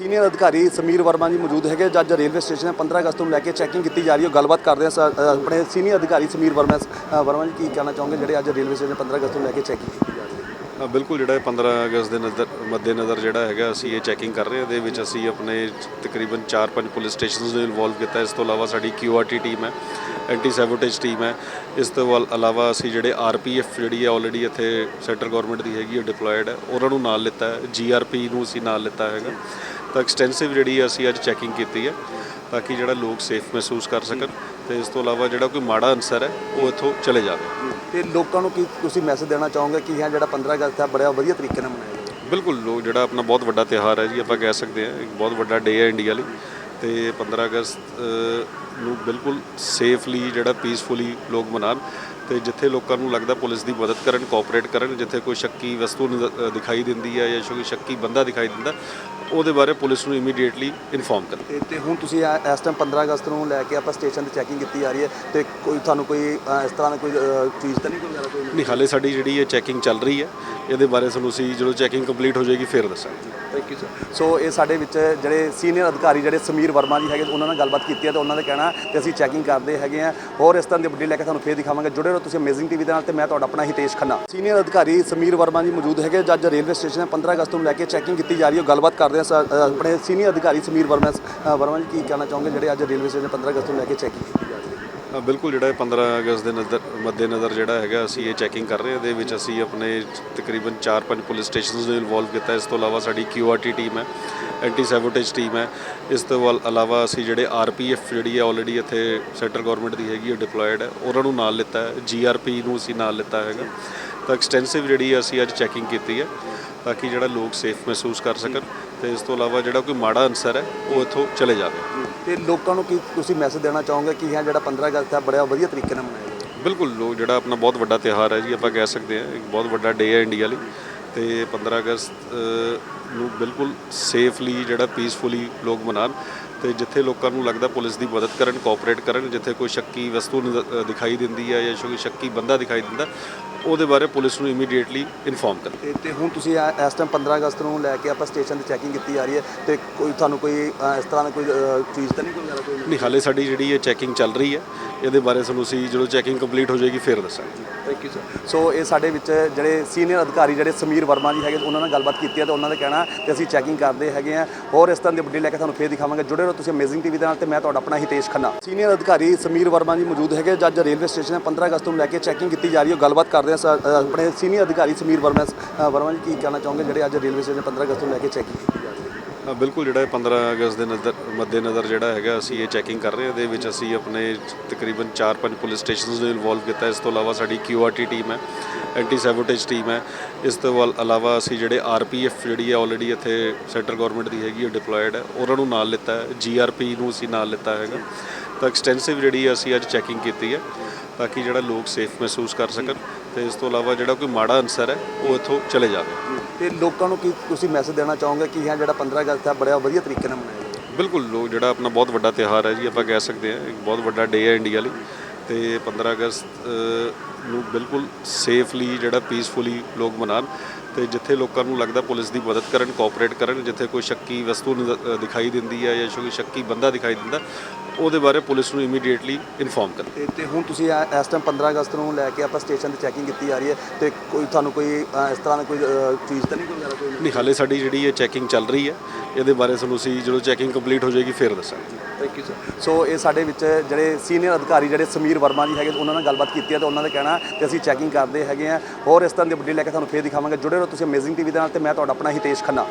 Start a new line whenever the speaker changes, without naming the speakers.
Senior ਅਧਿਕਾਰੀ ਸਮੀਰ ਵਰਮਾ ਜੀ ਮੌਜੂਦ ਹੈਗੇ। ਜੱਜ ਰੇਲਵੇ ਸਟੇਸ਼ਨ ਹੈ 15 ਅਗਸਤ ਨੂੰ ਲੈ ਕੇ ਚੈਕਿੰਗ ਕੀਤੀ ਜਾ ਰਹੀ ਹੈ। ਗੱਲਬਾਤ ਕਰਦੇ ਹਾਂ ਸਰ, ਅ, ਆਪਣੇ ਸੀਨੀਅਰ ਅਧਿਕਾਰੀ ਸਮੀਰ ਵਰਮਾ ਅ, ਵਰਮਾ ਜੀ ਕੀ ਕਹਿਣਾ ਚਾਹੋਗੇ? ਜਿਹੜੇ ਅੱਜ ਰੇਲਵੇ ਸਟੇਸ਼ਨ 15 ਅਗਸਤ ਨੂੰ ਲੈ ਕੇ ਚੈਕਿੰਗ ਕੀਤੀ ਜਾ ਰਹੀ ਹੈ।
ਹਾਂ, ਬਿਲਕੁਲ ਜਿਹੜਾ ਇਹ 15 ਅਗਸਤ ਦੇ ਨਜ਼ਰ ਮੱਦੇ ਨਜ਼ਰ ਜਿਹੜਾ ਹੈਗਾ ਅਸੀਂ ਇਹ ਚੈਕਿੰਗ ਕਰ ਰਹੇ ਹਾਂ। ਇਹਦੇ ਵਿੱਚ ਅਸੀਂ ਆਪਣੇ ਤਕਰੀਬਨ 4-5 ਪੁਲਿਸ ਸਟੇਸ਼ਨਸ ਨੂੰ ਇਨਵੋਲਵ ਕੀਤਾ ਇਸ ਤੋਂ ਇਲਾਵਾ ਸਾਡੀ ਕਿਊਆਰਟੀ ਟੀਮ ਹੈ ਐਂਟੀ ਸੈਬੋਟੇਜ ਟੀਮ ਹੈ। ਇਸ ਤੋਂ ਵੱਲ ਇਲਾਵਾ ਅਸੀਂ ਜਿਹੜੇ ਆਰਪੀਐਫ ਜਿਹੜੀ ਹੈ ਆਲਰੇਡੀ ਇੱਥੇ ਸੈਂਟਰ ਗਵਰਨਮੈਂਟ ਦੀ ਹੈਗੀ ਉਹ ਡਿਪਲੋਇਡ ਹੈ ਉਹਨਾਂ ਨੂੰ ਨਾਲ ਲਿੱਤਾ ਹੈ। ਜੀਆਰਪੀ ਨੂੰ ਅਸੀਂ ਨਾਲ ਲਿੱਤਾ ਹੈਗਾ। ਤਾਂ ਐਕਸਟੈਂਸਿਵ ਜਿਹੜੀ ਹੈ ਅਸੀਂ ਅੱਜ ਚੈਕਿੰਗ ਕੀਤੀ ਹੈ ਤਾਂ ਕਿ ਜਿਹੜਾ ਲੋਕ ਸੇਫ ਮਹਿਸੂਸ ਕਰ ਸਕਣ ਤੇ ਇਸ ਤੋਂ ਇਲਾਵਾ ਜਿਹੜਾ ਕੋਈ ਮਾੜਾ ਅਨਸਰ ਹੈ ਉਹ ਇੱਥੋਂ ਚਲੇ ਜਾਵੇ।
ਤੇ ਲੋਕਾਂ ਨੂੰ ਕੀ ਤੁਸੀਂ ਮੈਸੇਜ ਦੇਣਾ ਚਾਹੋਗੇ ਕਿ ਹਾਂ ਜਿਹੜਾ 15 ਅਗਸਤ ਹੈ ਬੜਾ ਵਧੀਆ ਤਰੀਕੇ ਨਾਲ ਮਨਾਇਆ ਜਾਵੇ?
ਬਿਲਕੁਲ ਲੋਕ ਜਿਹੜਾ ਆਪਣਾ ਬਹੁਤ ਵੱਡਾ ਤਿਉਹਾਰ ਹੈ ਜੀ ਆਪਾਂ ਕਹਿ ਸਕਦੇ ਹਾਂ ਇੱਕ ਬਹੁਤ ਵੱਡਾ ਡੇ ਹੈ ਇੰਡੀਆ ਲਈ। ਤੇ 15 ਅਗਸਤ ਨੂੰ ਬਿਲਕੁਲ ਸੇਫਲੀ ਜਿਹੜਾ ਪੀਸਫੁਲੀ ਲੋਕ ਮਨਾਉਣ ਤੇ ਜਿੱਥੇ ਲੋਕਾਂ ਨੂੰ ਲੱਗਦਾ ਪੁਲਿਸ ਦੀ ਮਦਦ ਕਰਨ ਕੋਆਪਰੇਟ ਕਰਨ ਜਿੱਥੇ ਕੋਈ ਸ਼ੱਕੀ ਵਸਤੂ ਦਿਖਾਈ ਦਿੰਦੀ ਹੈ ਜਾਂ ਕੋਈ ਸ਼ੱਕੀ ਬੰਦਾ ਦਿਖਾਈ ਦਿੰਦਾ ਉਹਦੇ ਬਾਰੇ ਪੁਲਿਸ ਨੂੰ ਇਮੀਡੀਏਟਲੀ ਇਨਫੋਰਮ ਕਰਨ
ਤੇ ਹੁਣ ਤੁਸੀਂ ਇਸ ਟਾਈਮ 15 ਅਗਸਤ ਨੂੰ ਲੈ ਕੇ ਆਪਾਂ ਸਟੇਸ਼ਨ ਤੇ ਚੈਕਿੰਗ ਕੀਤੀ ਜਾ ਰਹੀ ਹੈ ਤੇ ਕੋਈ ਤੁਹਾਨੂੰ ਕੋਈ ਇਸ ਤਰ੍ਹਾਂ ਦਾ ਕੋਈ ਚੀਜ਼ ਤਾਂ ਨਹੀਂ ਕੋਈ ਵਗੈਰਾ ਕੋਈ?
ਨਹੀਂ ਹਾਲੇ ਸਾਡੀ ਜਿਹੜੀ ਇਹ ਚੈਕਿੰਗ ਚੱਲ ਰਹੀ ਹੈ ਇਹਦੇ ਬਾਰੇ ਤੁਹਾਨੂੰ ਅਸੀਂ ਜਦੋਂ ਚੈਕਿੰਗ ਕੰਪਲੀਟ ਹੋ ਜਾਏਗੀ ਫਿਰ ਦੱਸਾਂਗੇ।
ਥੈਂਕ ਯੂ ਸਰ ਸੋ ਇਹ ਸਾਡੇ ਵਿੱਚ ਜਿਹੜੇ ਸੀਨੀਅਰ ਅਧਿਕਾਰੀ ਜਿਹੜੇ ਸਮੀਰ ਵਰਮਾ ਜੀ ਹੈਗੇ, ਉਹਨਾਂ ਨਾਲ ਗੱਲਬਾਤ ਕੀਤੀ ਹੈ ਤੇ ਉਹਨਾਂ ਦਾ ਕਹਿਣਾ ਤੇ ਅਸੀਂ ਚੈਕਿੰਗ ਕਰਦੇ ਹੈਗੇ ਆ ਹੋਰ ਇਸ ਤਰ੍ਹਾਂ ਦੀ ਅਪਡੇਟ ਲੈ ਕੇ ਤੁਹਾਨੂੰ ਫੇਰ ਦਿਖਾਵਾਂਗੇ। ਜੁੜੇ ਰਹੋ ਤੁਸੀਂ ਅਮੇਜ਼ਿੰਗ ਟੀਵੀ ਦੇ ਨਾਲ ਤੇ ਮੈਂ ਤੁਹਾਡਾ ਆਪਣਾ ਹਿਤੇਸ਼ ਖੰਨਾ। ਸੀਨੀਅਰ ਅਧਿਕਾਰੀ ਸਮੀਰ ਵਰਮਾ ਜੀ ਮੌਜੂਦ ਹੈਗੇ। ਜੱਜ ਰੇਲਵੇ ਸਟੇਸ਼ਨ ਹੈ 15 ਅਗਸਤ ਨੂੰ ਲੈ ਕੇ ਚੈਕਿੰਗ ਕੀਤੀ ਜਾ ਰਹੀ ਹੈ। ਗੱਲਬਾਤ ਕਰਦੇ ਹਾਂ ਆਪਣੇ ਸੀਨੀਅਰ ਅਧਿਕਾਰੀ ਸਮੀਰ ਵਰਮਾ ਵਰਮਾ ਜੀ ਕੀ ਕਹਿਣਾ ਚਾਹੋਗੇ, ਜਿਹੜੇ ਅੱਜ ਰੇਲਵੇ ਸਟੇਸ਼ਨ 15 ਅਗਸਤ ਨੂੰ ਲੈ ਕੇ ਚੈਕਿੰਗ ਕੀਤੀ ਜਾ ਰਹੀ ਹੈ?
ਬਿਲਕੁਲ ਜਿਹੜਾ ਇਹ 15 ਅਗਸਤ ਦੇ ਨਜ਼ਰ, ਮੱਦੇਨਜ਼ਰ ਜਿਹੜਾ ਹੈਗਾ, ਅਸੀਂ ਇਹ ਚੈਕਿੰਗ ਕਰ ਰਹੇ ਹਾਂ, ਇਹਦੇ ਵਿੱਚ ਅਸੀਂ ਆਪਣੇ ਤਕਰੀਬਨ 4-5 ਪੁਲਿਸ ਸਟੇਸ਼ਨਸ ਨੂੰ ਇਨਵੋਲਵ ਕੀਤਾ। ਇਸ ਤੋਂ ਇਲਾਵਾ ਸਾਡੀ ਕਿਊਆਰਟੀ ਟੀਮ ਹੈ ਐਂਟੀ ਸੈਬੋਟੇਜ ਟੀਮ ਹੈ। ਇਸ ਤੋਂ ਵੱਲ ਇਲਾਵਾ ਅਸੀਂ ਜਿਹੜੇ ਆਰਪੀਐਫ ਜਿਹੜੀ ਹੈ ਆਲਰੇਡੀ ਇੱਥੇ ਸੈਂਟਰ ਗਵਰਨਮੈਂਟ ਦੀ ਹੈਗੀ ਹੈ ਡਿਪਲੋਇਡ ਹੈ। ਉਹਨਾਂ ਨੂੰ ਨਾਲ ਲਿੱਤਾ ਹੈ ਜੀਆਰਪੀ ਨੂੰ ਅਸੀਂ ਨਾਲ ਲਿੱਤਾ ਹੈਗਾ। ਤਾਂ ਐਕਸਟੈਂਸਿਵ ਜਿਹੜੀ ਅਸੀਂ ਅੱਜ ਚੈਕਿੰਗ ਕੀਤੀ ਹੈ, ਤਾਂ ਕਿ ਜਿਹੜਾ ਲੋਕ ਸੇਫ ਮਹਿਸੂਸ ਕਰ ਸਕਣ। ਤੇ ਇਸ ਤੋਂ ਇਲਾਵਾ ਜਿਹੜਾ ਕੋਈ ਮਾੜਾ ਅਨਸਰ ਹੈ, ਉਹ ਇੱਥੋਂ ਚਲੇ ਜਾਵੇ।
ਤੇ ਲੋਕਾਂ ਨੂੰ ਕੀ ਤੁਸੀਂ ਮੈਸੇਜ ਦੇਣਾ ਚਾਹੋਗੇ ਕਿ ਹਾਂ ਜਿਹੜਾ 15 ਅਗਸਤ ਹੈ, ਬੜਾ ਵਧੀਆ ਤਰੀਕੇ ਨਾਲ ਮਨਾਇਆ ਜਾਵੇ?
ਬਿਲਕੁਲ, ਲੋਕ ਜਿਹੜਾ ਆਪਣਾ ਬਹੁਤ ਵੱਡਾ ਤਿਉਹਾਰ ਹੈ ਜੀ, ਆਪਾਂ ਕਹਿ ਸਕਦੇ ਹਾਂ, ਇੱਕ ਬਹੁਤ ਵੱਡਾ ਡੇ ਹੈ ਇੰਡੀਆ ਲਈ। ਤੇ 15 ਅਗਸਤ ਨੂੰ ਬਿਲਕੁਲ ਸੇਫਲੀ ਜਿਹੜਾ ਪੀਸਫੁਲੀ ਲੋਕ ਮਨਾਉਣ ਤੇ ਜਿੱਥੇ ਲੋਕਾਂ ਨੂੰ ਲੱਗਦਾ ਪੁਲਿਸ ਦੀ ਮਦਦ ਕਰਨ ਕੋਆਪਰੇਟ ਕਰਨ, ਜਿੱਥੇ ਕੋਈ ਸ਼ੱਕੀ ਵਸਤੂ ਦਿਖਾਈ ਦਿੰਦੀ ਹੈ ਜਾਂ ਕੋਈ ਸ਼ੱਕੀ ਬੰਦਾ ਦਿਖਾਈ ਦਿੰਦਾ ਉਹਦੇ ਬਾਰੇ ਪੁਲਿਸ ਨੂੰ ਇਮੀਡੀਏਟਲੀ ਇਨਫੋਰਮ ਕਰਨ
ਤੇ ਤੇ ਹੁਣ ਤੁਸੀਂ ਇਸ ਟਾਈਮ 15 ਅਗਸਤ ਨੂੰ ਲੈ ਕੇ ਆਪਾਂ ਸਟੇਸ਼ਨ ਤੇ ਚੈਕਿੰਗ ਕੀਤੀ ਜਾ ਰਹੀ ਹੈ ਤੇ ਕੋਈ ਤੁਹਾਨੂੰ ਕੋਈ ਅ, ਇਸ ਤਰ੍ਹਾਂ ਦਾ ਕੋਈ ਅ, ਚੀਜ਼ ਤਾਂ ਨਹੀਂ ਕੋਈ ਵਗੈਰਾ ਕੋਈ
ਨਹੀਂ ਹਾਲੇ ਸਾਡੀ ਜਿਹੜੀ ਇਹ ਚੈਕਿੰਗ ਚੱਲ ਰਹੀ ਹੈ ਇਹਦੇ ਬਾਰੇ ਤੁਹਾਨੂੰ ਅਸੀਂ ਜਦੋਂ ਚੈਕਿੰਗ ਕੰਪਲੀਟ ਹੋ ਜਾਏਗੀ ਫਿਰ ਦੱਸਾਂਗੇ।
ਥੈਂਕ ਯੂ ਸਰ ਸੋ ਇਹ ਸਾਡੇ ਵਿੱਚ ਜਿਹੜੇ ਸੀਨੀਅਰ ਅਧਿਕਾਰੀ ਜਿਹੜੇ ਸਮੀਰ ਵਰਮਾ ਜੀ ਹੈਗੇ ਉਹਨਾਂ ਨਾਲ ਗੱਲਬਾਤ ਕੀਤੀ ਹੈ ਤੇ ਉਹਨਾਂ ਦਾ ਕਹਿਣਾ ਤੇ ਅਸੀਂ ਚੈਕਿੰਗ ਕਰਦੇ ਹੈਗੇ ਆ ਹੋਰ ਇਸ ਤਰ੍ਹਾਂ ਦੀ ਅਪਡੇਟ ਲੈ ਕੇ ਤੁਹਾਨੂੰ ਫੇਰ ਦਿਖਾਵਾਂਗੇ। ਜੁੜੇ ਰਹੋ ਤੁਸੀਂ ਅਮੇਜ਼ਿੰਗ ਟੀਵੀ ਦੇ ਨਾਲ ਤੇ ਮੈਂ ਤੁਹਾਡਾ ਆਪਣਾ ਹਿਤੇਸ਼ ਖੰਨਾ। ਸੀਨੀਅਰ ਅਧਿਕਾਰੀ ਸਮੀਰ ਵਰਮਾ ਜੀ ਮੌਜੂਦ ਹੈਗੇ ਜੱਜ ਰੇਲਵੇ ਸਟੇਸ਼ਨ ਹੈ। 15 ਅਗਸਤ ਨੂੰ ਲੈ ਕੇ ਚੈਕਿੰਗ ਕੀਤੀ ਜਾ ਰਹੀ ਹੈ ਗੱਲਬਾਤ ਕਰਦੇ ਹਾਂ। ਸਰ, ਅ, ਆਪਣੇ ਸੀਨੀਅਰ ਅਧਿਕਾਰੀ ਸਮੀਰ ਵਰਮਾ ਅ, ਵਰਮਾ ਜੀ ਕੀ ਕਹਿਣਾ ਚਾਹੋਗੇ? ਜਿਹੜੇ ਅੱਜ ਰੇਲਵੇ ਸਟੇਸ਼ਨ 15 ਅਗਸਤ ਨੂੰ ਲੈ ਕੇ ਚੈਕਿੰਗ ਕੀਤੀ ਜਾ ਰਹੀ ਹੈ
ਹਾਂ, ਬਿਲਕੁਲ ਜਿਹੜਾ ਇਹ 15 ਅਗਸਤ ਦੇ ਨਜ਼ਰ ਮੱਦੇ ਨਜ਼ਰ ਜਿਹੜਾ ਹੈਗਾ ਅਸੀਂ ਇਹ ਚੈਕਿੰਗ ਕਰ ਰਹੇ ਹਾਂ। ਇਹਦੇ ਵਿੱਚ ਅਸੀਂ ਆਪਣੇ ਤਕਰੀਬਨ 4-5 ਪੁਲਿਸ ਸਟੇਸ਼ਨਸ ਨੂੰ ਇਨਵੋਲਵ ਕੀਤਾ। ਇਸ ਤੋਂ ਇਲਾਵਾ ਸਾਡੀ ਕਿਊਆਰਟੀ ਟੀਮ ਹੈ ਐਂਟੀ ਸੈਬੋਟੇਜ ਟੀਮ ਹੈ। ਇਸ ਤੋਂ ਵੱਲ ਇਲਾਵਾ ਅਸੀਂ ਜਿਹੜੇ ਆਰਪੀਐਫ ਜਿਹੜੀ ਹੈ ਆਲਰੇਡੀ ਇੱਥੇ ਸੈਂਟਰ ਗਵਰਨਮੈਂਟ ਦੀ ਹੈਗੀ ਹੈ ਡਿਪਲੋਇਡ ਹੈ। ਉਹਨਾਂ ਨੂੰ ਨਾਲ ਲਿੱਤਾ ਹੈ। ਜੀਆਰਪੀ ਨੂੰ ਅਸੀਂ ਨਾਲ ਲਿੱਤਾ ਹੈਗਾ। ਤਾਂ ਐਕਸਟੈਂਸਿਵ ਜਿਹੜੀ ਹੈ ਅਸੀਂ ਅੱਜ ਚੈਕਿੰਗ ਕੀਤੀ ਹੈ। ਤਾਂ ਕਿ ਜਿਹੜਾ ਲੋਕ ਸੇਫ ਮਹਿਸੂਸ ਕਰ ਸਕਣ ਤੇ ਇਸ ਤੋਂ ਇਲਾਵਾ ਜਿਹੜਾ ਕੋਈ ਮਾੜਾ ਅਨਸਰ ਹੈ ਉਹ ਇੱਥੋਂ ਚਲੇ ਜਾਵੇ।
ਤੇ ਲੋਕਾਂ ਨੂੰ ਕੀ ਤੁਸੀਂ ਮੈਸੇਜ ਦੇਣਾ ਚਾਹੋਗੇ ਕਿ ਹਾਂ ਜਿਹੜਾ 15 ਅਗਸਤ ਹੈ ਬੜਾ ਵਧੀਆ ਤਰੀਕੇ ਨਾਲ ਮਨਾਇਆ ਜਾਵੇ?
ਬਿਲਕੁਲ ਲੋਕ ਜਿਹੜਾ ਆਪਣਾ ਬਹੁਤ ਵੱਡਾ ਤਿਉਹਾਰ ਹੈ ਜੀ ਆਪਾਂ ਕਹਿ ਸਕਦੇ ਹਾਂ ਇੱਕ ਬਹੁਤ ਵੱਡਾ ਡੇ ਹੈ ਇੰਡੀਆ ਲਈ। ਤੇ 15 ਅਗਸਤ ਨੂੰ ਬਿਲਕੁਲ ਸੇਫਲੀ ਜਿਹੜਾ ਪੀਸਫੁਲੀ ਲੋਕ ਮਨਾਉਣ ਤੇ ਜਿੱਥੇ ਲੋਕਾਂ ਨੂੰ ਲੱਗਦਾ ਪੁਲਿਸ ਦੀ ਮਦਦ ਕਰਨ ਕੋਆਪਰੇਟ ਕਰਨ ਜਿੱਥੇ ਕੋਈ ਸ਼ੱਕੀ ਵਸਤੂ ਦਿਖਾਈ ਦਿੰਦੀ ਹੈ ਜਾਂ ਕੋਈ ਸ਼ੱਕੀ ਬੰਦਾ ਦਿਖਾਈ ਦਿੰਦਾ ਉਹਦੇ ਬਾਰੇ ਪੁਲਿਸ ਨੂੰ ਇਮੀਡੀਏਟਲੀ ਇਨਫੋਰਮ ਕਰਨ
ਤੇ ਤੇ ਹੁਣ ਤੁਸੀਂ ਇਸ ਟਾਈਮ 15 ਅਗਸਤ ਨੂੰ ਲੈ ਕੇ ਆਪਾਂ ਸਟੇਸ਼ਨ ਤੇ ਚੈਕਿੰਗ ਕੀਤੀ ਜਾ ਰਹੀ ਹੈ ਤੇ ਕੋਈ ਤੁਹਾਨੂੰ ਕੋਈ ਇਸ ਤਰ੍ਹਾਂ ਦਾ ਕੋਈ ਚੀਜ਼ ਤਾਂ ਨਹੀਂ ਕੋਈ ਵਗੈਰਾ ਕੋਈ?
ਨਹੀਂ ਹਾਲੇ ਸਾਡੀ ਜਿਹੜੀ ਇਹ ਚੈਕਿੰਗ ਚੱਲ ਰਹੀ ਹੈ ਇਹਦੇ ਬਾਰੇ ਤੁਹਾਨੂੰ ਅਸੀਂ ਜਦੋਂ ਚੈਕਿੰਗ ਕੰਪਲੀਟ ਹੋ ਜਾਏਗੀ ਫਿਰ ਦੱਸਾਂਗੇ।
ਥੈਂਕ ਯੂ ਸਰ ਸੋ ਇਹ ਸਾਡੇ ਵਿੱਚ ਜਿਹੜੇ ਸੀਨੀਅਰ ਅਧਿਕਾਰੀ ਜਿਹੜੇ ਸਮੀਰ ਵਰਮਾ ਜੀ ਹੈਗੇ ਉਹਨਾਂ ਨਾਲ ਗੱਲਬਾਤ ਕੀਤੀ ਹੈ ਤੇ ਉਹਨਾਂ ਦਾ ਕਹਿਣਾ ਤੇ ਅਸੀਂ ਚੈਕਿੰਗ ਕਰਦੇ ਹੈਗੇ ਆ। ਹੋਰ ਇਸ ਤਰ੍ਹਾਂ ਦੀ ਵੱਡੀ ਲੈ ਕੇ ਤੁਹਾਨੂੰ ਫੇਰ ਦਿਖਾਵਾਂਗੇ। ਜੁੜੇ ਰਹੋ ਤੁਸੀਂ ਅਮੇਜ਼ਿੰਗ ਟੀਵੀ ਦੇ ਨਾਲ ਤੇ ਮੈਂ ਤੁਹਾਡਾ ਆਪਣਾ ਹਿਤੇਸ਼ ਖੰਨਾ।